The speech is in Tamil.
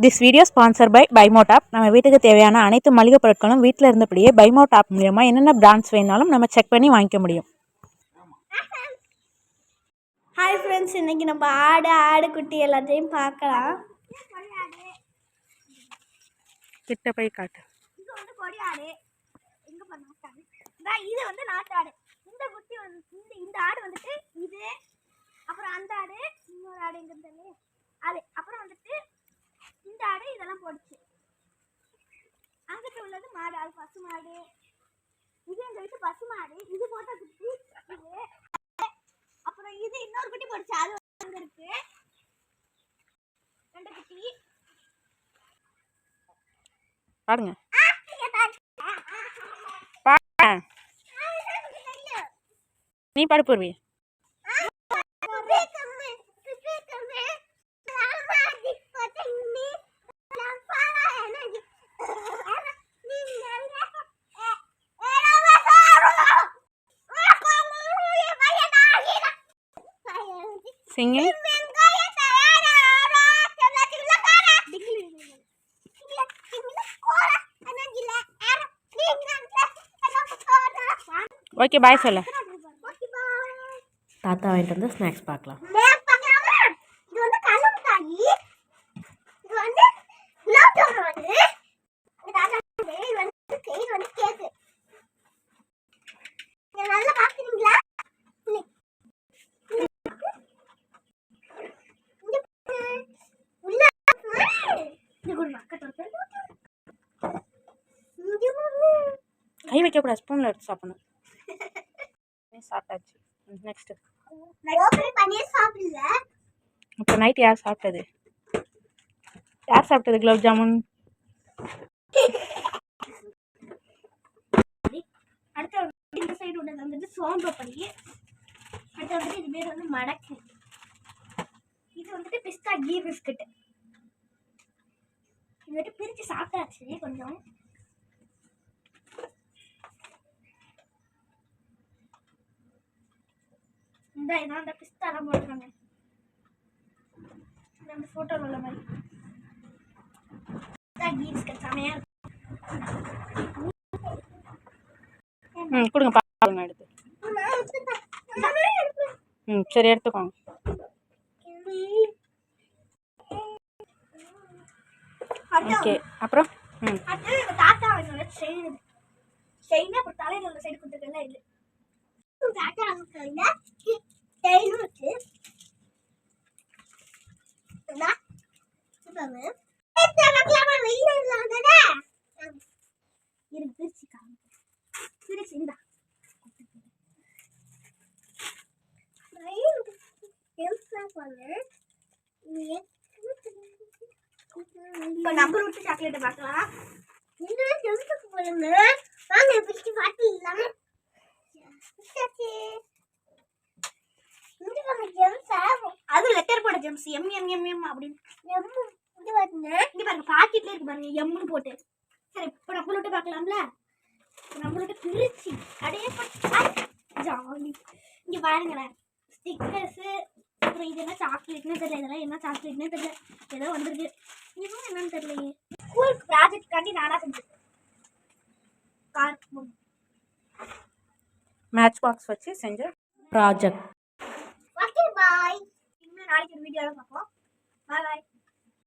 திஸ் வீடியோ ஸ்பான்சர் பை பைமோட் ஆப் நம்ம வீட்டுக்கு தேவையான அனைத்து மளிகை பொருட்களும் வீட்டில் இருந்தபடியே பைமோட் ஆப் மூலியமாக என்னென்ன பிராண்ட்ஸ் வேணாலும் நம்ம செக் பண்ணி வாங்கிக்க முடியும். ஹாய் ஃப்ரெண்ட்ஸ் இன்னைக்கு நம்ம ஆடு ஆடு குட்டி எல்லாத்தையும் பார்க்கலாம். கிட்ட போய் காட்டு. இது வந்து நாட்டு ஆடு இந்த குட்டி வந்து இந்த இந்த ஆடு வந்துட்டு இது அப்புறம் அந்த ஆடு இன்னொரு ஆடு எங்க இருந்தாலே அது அப்புறம் வந்துட்டு இந்த ஆடு இதெல்லாம் போடுச்சு. அங்கிட்ட உள்ளது மாடு அது பசு மாடு. இது எங்க வீட்டு பசு மாடு. இது போட்ட குட்டி இது. அப்புறம் இது இன்னொரு குட்டி போடுச்சு. அது அங்க இருக்கு. ரெண்டு குட்டி. பாருங்க நீ பாடு பூர்வி. சிங்கிங் ஓகே பாய் சொல்லு தாத்தா வாங்கிட்டு வந்து ஸ்நாக்ஸ் பார்க்கலாம் இது வந்து கடலை மிட்டாயி. இது வந்து குலாப் ஜாமுன் வந்து. இது தாத்தா வந்து, இது வந்து cake, இது வந்து cake. இதை நல்லா பார்க்கிறீங்களா? இல்லை. இங்க பாரு. உள்ள பாரு. இது ஒரு மக்கள் இங்க பாரு. கை வைக்கக்கூடாது ஸ்பூனில் எடுத்து சாப்பிடணும். சாப்பிட்டாச்சு. நெக்ஸ்ட்டு இப்போ நைட் யார் சாப்பிட்டது? யார் சாப்பிட்டது குலோப் ஜாமுன்? அடுத்து இந்த சைடு உள்ளது வந்துட்டு சோம்பப்படி அடுத்து வந்துட்டு இது பேர் வந்து மடக்கு. இது வந்துட்டு பிஸ்தா கீ பிஸ்கட் இது வந்துட்டு பிரிச்சு சாப்பிட்டாச்சு கொஞ்சம். இந்த இதான் அந்த பிஸ்தாலாம் போட்டுருக்காங்க இது அந்த ஃபோட்டோவில் உள்ள மாதிரி. பிஸ்தா கீ பிஸ்கட் செமையாக இருக்கும் ம் கொடுங்க பாருங்க எடுத்து. ம் சரி எடுத்துக்கோங்க. ஓகே அப்புறம்? ம். தாத்தா செயின் செயின் அப்புறம் தலையில உள்ள சைடு கொடுத்துருக்கல இது. உங்க தாத்தா வாங்கின செயினும் இருக்கு இப்போ நம்பர் விட்டு சாக்லேட்டை பார்க்கலாம் இது ஜெம்ஸுக்கு போடுங்க வாங்க பிடிச்சி பார்த்துலாம் அது லெட்டர் போட Gems M M M M அப்படின்னு. எம் இங்க பாருங்க. இங்க பாருங்க. பாக்கெட்ல இருக்கு பாருங்க. எம்னு போட்டு. சரி இப்போ நம்மளோட விட்டு பார்க்கலாம்ல? நம்பர் பிரிச்சு. அடையே ஜாலி இங்க பாருங்களேன். ஸ்டிக்கர்ஸ் அப்புறம் இது என்ன சாக்லேட்னு தெரியல. இதெல்லாம் என்ன சாக்லேட்னு தெரியல. ஏதோ வந்திருக்கு. இதுவும் என்னன்னு தெரியலையே. ஸ்கூல் ப்ராஜெக்ட்காண்டி நானா செஞ்சிருக்கேன் கார் மேட்ச் பாக்ஸ் வச்சு செஞ்ச ப்ராஜெக்ட் நாளைக்கு ஒரு வீடியோவில் பார்ப்போம் பாய் பாய்